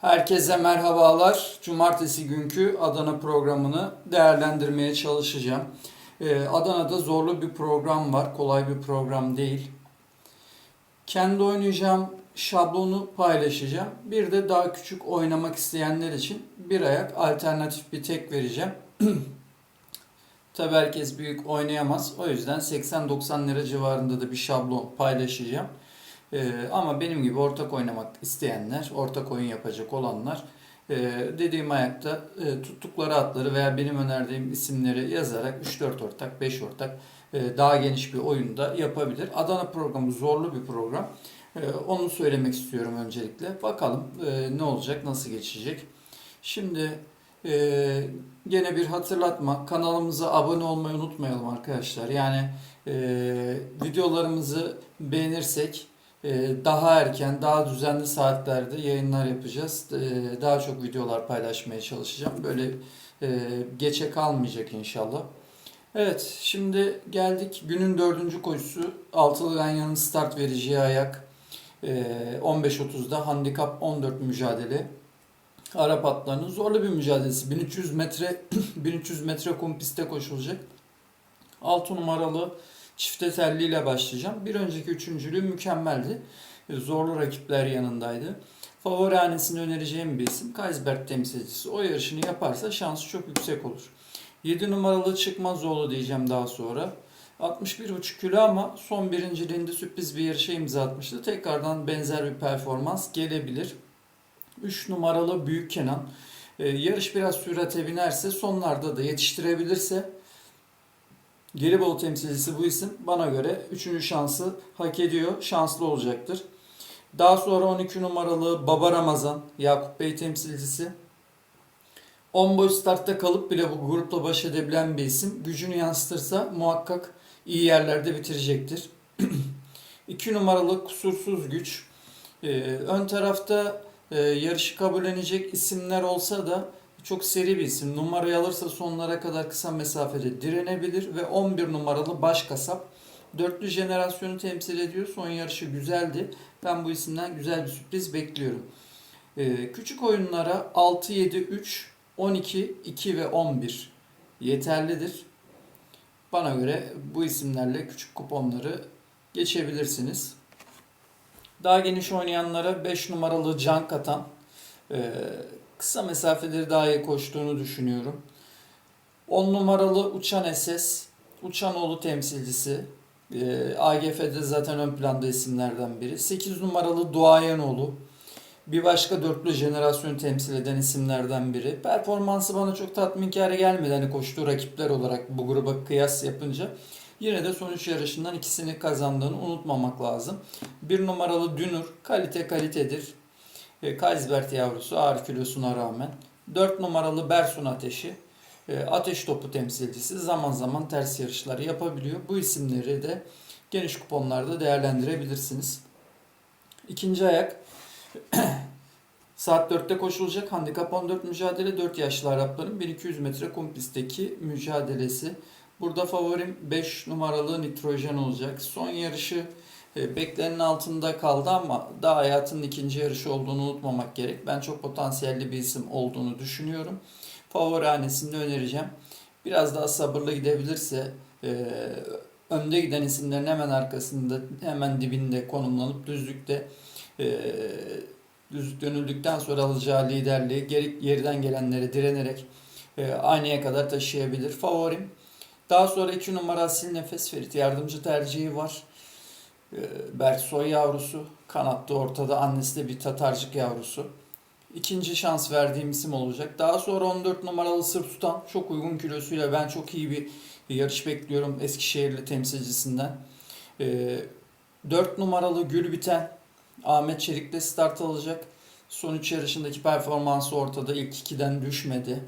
Herkese merhabalar. Cumartesi günkü Adana programını değerlendirmeye çalışacağım. Ee, Adana'da zorlu bir program var. Kolay bir program değil. Kendi oynayacağım şablonu paylaşacağım. Bir de daha küçük oynamak isteyenler için bir ayak alternatif bir tek vereceğim. Tabi herkes büyük oynayamaz. O yüzden 80-90 lira civarında da bir şablon paylaşacağım. Ee, ama benim gibi ortak oynamak isteyenler, ortak oyun yapacak olanlar e, dediğim ayakta e, tuttukları atları veya benim önerdiğim isimleri yazarak 3-4 ortak, 5 ortak e, daha geniş bir oyunda yapabilir. Adana programı zorlu bir program. E, onu söylemek istiyorum öncelikle. Bakalım e, ne olacak, nasıl geçecek. Şimdi e, gene bir hatırlatma. Kanalımıza abone olmayı unutmayalım arkadaşlar. Yani e, videolarımızı beğenirsek ee, daha erken, daha düzenli saatlerde yayınlar yapacağız. Ee, Daha çok videolar paylaşmaya çalışacağım. Böyle e, geçe kalmayacak inşallah. Evet, şimdi geldik günün dördüncü koşusu. Altılı Ganyan'ın start vereceği ayak. Ee, 15.30'da handikap 14 mücadele. Arap atlarının zorlu bir mücadelesi. 1300 metre 1300 metre kum pistte koşulacak. 6 numaralı Çifte telliyle başlayacağım. Bir önceki üçüncülüğü mükemmeldi. Zorlu rakipler yanındaydı. Favori hanesini önereceğim bir isim. Kaysberg temsilcisi. O yarışını yaparsa şansı çok yüksek olur. 7 numaralı Çıkmazoğlu diyeceğim daha sonra. 61,5 kilo ama son birinciliğinde sürpriz bir yarışa imza atmıştı. Tekrardan benzer bir performans gelebilir. 3 numaralı Büyük Kenan. Ee, yarış biraz sürate binerse sonlarda da yetiştirebilirse Gelibolu temsilcisi bu isim bana göre 3. şansı hak ediyor. Şanslı olacaktır. Daha sonra 12 numaralı Baba Ramazan Yakup Bey temsilcisi. 10 boy startta kalıp bile bu grupla baş edebilen bir isim. Gücünü yansıtırsa muhakkak iyi yerlerde bitirecektir. 2 numaralı Kusursuz Güç. Ee, ön tarafta e, yarışı kabullenecek isimler olsa da çok seri bir isim. Numarayı alırsa sonlara kadar kısa mesafede direnebilir ve 11 numaralı baş kasap. Dörtlü jenerasyonu temsil ediyor. Son yarışı güzeldi. Ben bu isimden güzel bir sürpriz bekliyorum. Ee, küçük oyunlara 6, 7, 3, 12, 2 ve 11 yeterlidir. Bana göre bu isimlerle küçük kuponları geçebilirsiniz. Daha geniş oynayanlara 5 numaralı Can Katan, e, kısa mesafeleri daha iyi koştuğunu düşünüyorum. 10 numaralı Uçan SS, Uçanoğlu temsilcisi. E, AGF'de zaten ön planda isimlerden biri. 8 numaralı Duayenoğlu. Bir başka dörtlü jenerasyonu temsil eden isimlerden biri. Performansı bana çok tatminkar gelmedi. Hani koştuğu rakipler olarak bu gruba kıyas yapınca. Yine de sonuç yarışından ikisini kazandığını unutmamak lazım. Bir numaralı Dünür kalite kalitedir. E, Kaysbert yavrusu ağır kilosuna rağmen. 4 numaralı Bersun Ateşi. e, Ateş topu temsilcisi zaman zaman ters yarışları yapabiliyor. Bu isimleri de geniş kuponlarda değerlendirebilirsiniz. İkinci ayak saat 4'te koşulacak handikap 14 mücadele 4 yaşlı Arapların 1200 metre kum pistteki mücadelesi. Burada favorim 5 numaralı nitrojen olacak. Son yarışı beklenenin altında kaldı ama daha hayatının ikinci yarışı olduğunu unutmamak gerek. Ben çok potansiyelli bir isim olduğunu düşünüyorum. Favori hanesini önereceğim. Biraz daha sabırlı gidebilirse e, önde giden isimlerin hemen arkasında hemen dibinde konumlanıp düzlükte e, dönüldükten sonra alacağı liderliği geri, geriden gelenlere direnerek e, aynaya kadar taşıyabilir. Favorim. Daha sonra 2 numara Asil Nefes Ferit yardımcı tercihi var. E, Berksoy yavrusu. Kanatta ortada annesi de bir Tatarcık yavrusu. İkinci şans verdiğim isim olacak. Daha sonra 14 numaralı Sır Tutan. Çok uygun kilosuyla ben çok iyi bir yarış bekliyorum Eskişehirli temsilcisinden. E, 4 numaralı Gül Biten. Ahmet Çelik'te start alacak. Son 3 yarışındaki performansı ortada. İlk 2'den düşmedi.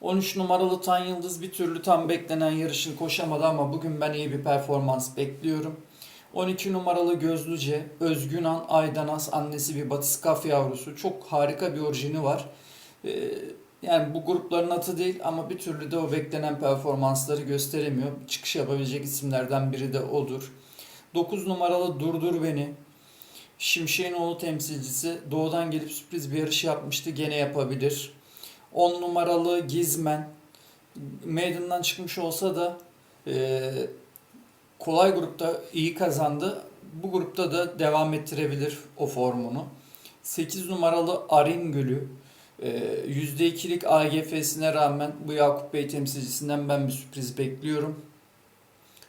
13 numaralı Tan Yıldız bir türlü tam beklenen yarışını koşamadı ama bugün ben iyi bir performans bekliyorum. 12 numaralı Gözlüce, Özgünan Aydanas annesi bir Batiskaf yavrusu. Çok harika bir orijini var. Ee, yani bu grupların atı değil ama bir türlü de o beklenen performansları gösteremiyor. Çıkış yapabilecek isimlerden biri de odur. 9 numaralı Durdur Beni. Şimşek'in oğlu temsilcisi doğudan gelip sürpriz bir yarış yapmıştı. Gene yapabilir. 10 numaralı Gizmen meydandan çıkmış olsa da e, kolay grupta iyi kazandı. Bu grupta da devam ettirebilir o formunu. 8 numaralı Aringül'ü e, %2'lik AGF'sine rağmen bu Yakup Bey temsilcisinden ben bir sürpriz bekliyorum.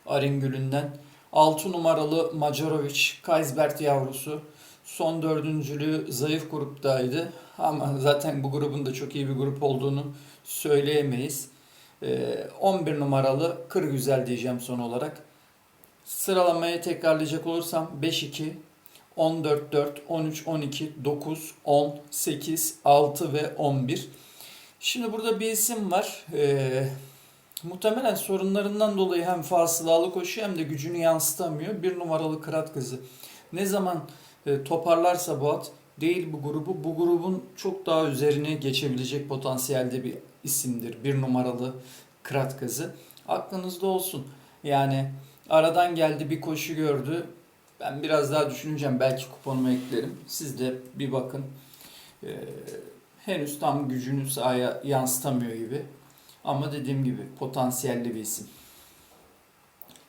Aringül'ünden. 6 numaralı Macarovic, Kaisbert yavrusu. Son dördüncülüğü zayıf gruptaydı. Ama zaten bu grubun da çok iyi bir grup olduğunu söyleyemeyiz. Ee, 11 numaralı Kır Güzel diyeceğim son olarak. Sıralamayı tekrarlayacak olursam 5-2, 14-4, 13-12, 9, 10, 8, 6 ve 11. Şimdi burada bir isim var. Ee, muhtemelen sorunlarından dolayı hem fasılalı koşuyor hem de gücünü yansıtamıyor. Bir numaralı Kırat Kızı. Ne zaman e, toparlarsa bu at değil bu grubu. Bu grubun çok daha üzerine geçebilecek potansiyelde bir isimdir. Bir numaralı Kırat Kızı. Aklınızda olsun. Yani aradan geldi bir koşu gördü. Ben biraz daha düşüneceğim. Belki kuponuma eklerim. Siz de bir bakın. Ee, henüz tam gücünü sahaya yansıtamıyor gibi. Ama dediğim gibi potansiyelli bir isim.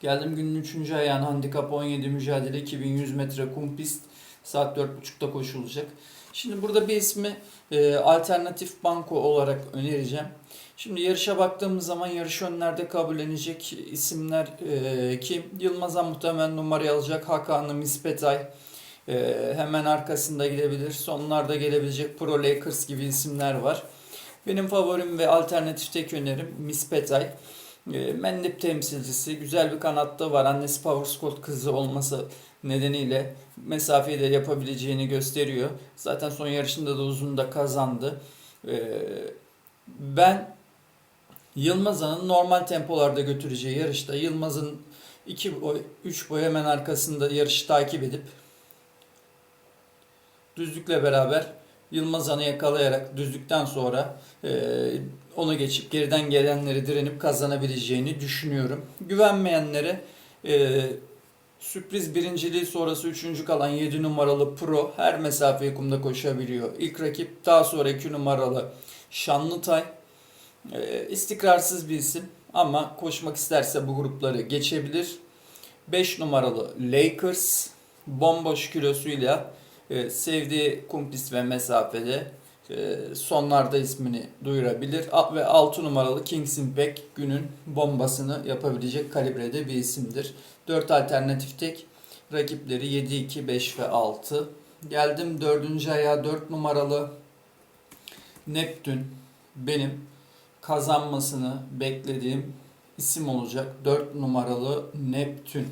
Geldim günün 3. ayağına handikap 17 mücadele 2100 metre kum pist. Saat 4.30'da koşulacak. Şimdi burada bir ismi e, alternatif banko olarak önereceğim. Şimdi yarışa baktığımız zaman yarış önlerde kabullenecek isimler e, kim? Yılmaz'a muhtemelen numarayı alacak. Hakan'ı Mispetay e, hemen arkasında gidebilir. Sonlarda gelebilecek Pro Lakers gibi isimler var. Benim favorim ve alternatif tek önerim Mispetay. E, Mendip temsilcisi. Güzel bir kanatta var. Annesi Power Squad kızı olması nedeniyle mesafeyi de yapabileceğini gösteriyor. Zaten son yarışında da uzun da kazandı. E, ben Yılmaz'ın normal tempolarda götüreceği yarışta Yılmaz'ın 2 boy, 3 boy hemen arkasında yarışı takip edip düzlükle beraber Yılmaz'ı yakalayarak düzlükten sonra e, onu geçip geriden gelenleri direnip kazanabileceğini düşünüyorum. Güvenmeyenlere e, sürpriz birinciliği sonrası üçüncü kalan 7 numaralı Pro her mesafeyi kumda koşabiliyor. İlk rakip daha sonra 2 numaralı Şanlıtay. E, istikrarsız bir isim ama koşmak isterse bu grupları geçebilir. 5 numaralı Lakers bomboş kilosuyla e, sevdiği kum pist ve mesafede e, sonlarda ismini duyurabilir. Ve 6 numaralı Kings Impact günün bombasını yapabilecek kalibrede bir isimdir. 4 alternatif tek. Rakipleri 7, 2, 5 ve 6. Geldim 4. ayağa 4 numaralı Neptün benim kazanmasını beklediğim isim olacak. 4 numaralı Neptün.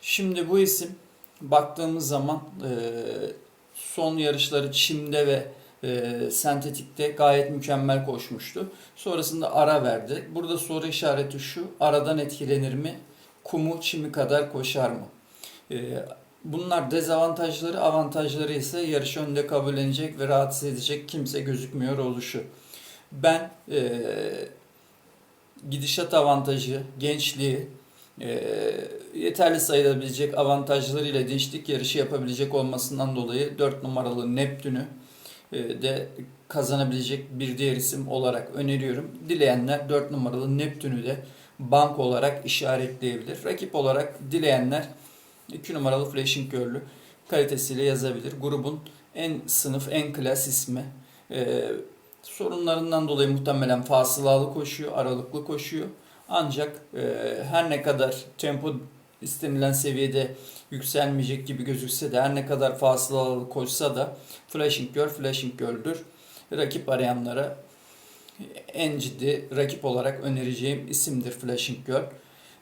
Şimdi bu isim baktığımız zaman e, son yarışları çimde ve e, sentetikte gayet mükemmel koşmuştu. Sonrasında ara verdi. Burada soru işareti şu. Aradan etkilenir mi? Kumu çimi kadar koşar mı? E, bunlar dezavantajları, avantajları ise yarış önünde kabullenecek ve rahatsız edecek kimse gözükmüyor oluşu. Ben e, gidişat avantajı, gençliği, e, yeterli sayılabilecek avantajlarıyla dinçlik yarışı yapabilecek olmasından dolayı 4 numaralı Neptün'ü e, de kazanabilecek bir diğer isim olarak öneriyorum. Dileyenler 4 numaralı Neptün'ü de bank olarak işaretleyebilir. Rakip olarak dileyenler 2 numaralı Flashing Girl'ü kalitesiyle yazabilir. Grubun en sınıf, en klas ismi. E, sorunlarından dolayı muhtemelen fasılalı koşuyor, aralıklı koşuyor. Ancak e, her ne kadar tempo istenilen seviyede yükselmeyecek gibi gözükse de her ne kadar fasılalı koşsa da Flashing Girl Flashing Girl'dür. Rakip arayanlara en ciddi rakip olarak önereceğim isimdir Flashing Girl.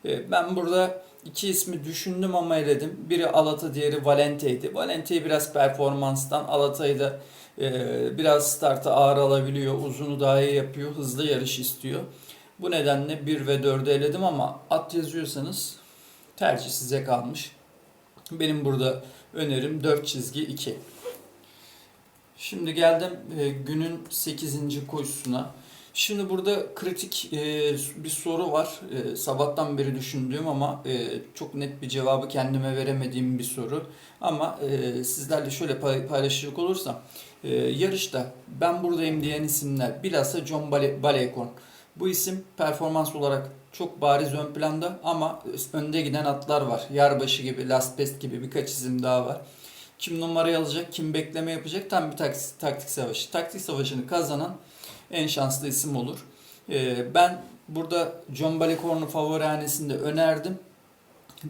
E, ben burada iki ismi düşündüm ama eledim. Biri Alata, diğeri Valente'ydi. Valente'yi biraz performanstan, Alata'yı da biraz starta ağır alabiliyor, uzunu daha iyi yapıyor, hızlı yarış istiyor. Bu nedenle 1 ve 4'ü eledim ama at yazıyorsanız tercih size kalmış. Benim burada önerim 4 çizgi 2. Şimdi geldim e, günün 8. koşusuna. Şimdi burada kritik e, bir soru var. E, sabahtan beri düşündüğüm ama e, çok net bir cevabı kendime veremediğim bir soru. Ama e, sizlerle şöyle pay- paylaşacak olursam. e, yarışta ben buradayım diyen isimler bilhassa John Bale- Balekon. Bu isim performans olarak çok bariz ön planda ama önde giden atlar var. Yarbaşı gibi, Last Best gibi birkaç isim daha var. Kim numarayı alacak, kim bekleme yapacak tam bir taktik, taktik savaşı. Taktik savaşını kazanan en şanslı isim olur. Ee, ben burada John Balecorn'u favori hanesinde önerdim.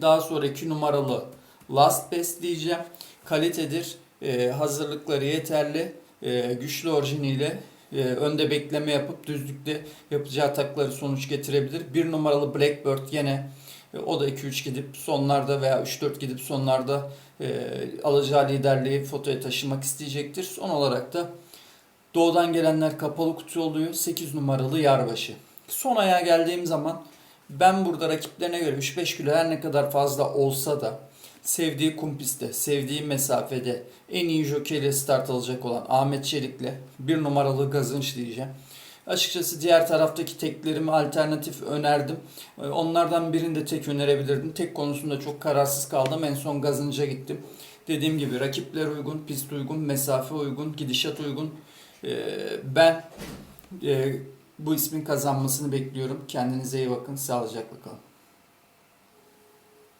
Daha sonra 2 numaralı Last Best diyeceğim. Kalitedir. Ee, hazırlıkları yeterli. Ee, güçlü orijiniyle e, önde bekleme yapıp düzlükte yapacağı takları sonuç getirebilir. 1 numaralı Blackbird yine e, o da 2-3 gidip sonlarda veya 3-4 gidip sonlarda e, alacağı liderliği fotoya taşımak isteyecektir. Son olarak da Doğudan gelenler kapalı kutu oluyor. 8 numaralı Yarbaşı. Son ayağa geldiğim zaman ben burada rakiplerine göre 3-5 kilo her ne kadar fazla olsa da sevdiği kum pistte, sevdiği mesafede en iyi jokeyle start alacak olan Ahmet Çelik'le bir numaralı Gazınç diyeceğim. Açıkçası diğer taraftaki teklerimi alternatif önerdim. Ee, Onlardan birini de tek önerebilirdim. Tek konusunda çok kararsız kaldım. En son Gazınç'a gittim. Dediğim gibi rakipler uygun, pist uygun, mesafe uygun, gidişat uygun. Ee, Ben e, bu ismin kazanmasını bekliyorum. Kendinize iyi bakın. Sağlıcakla kalın.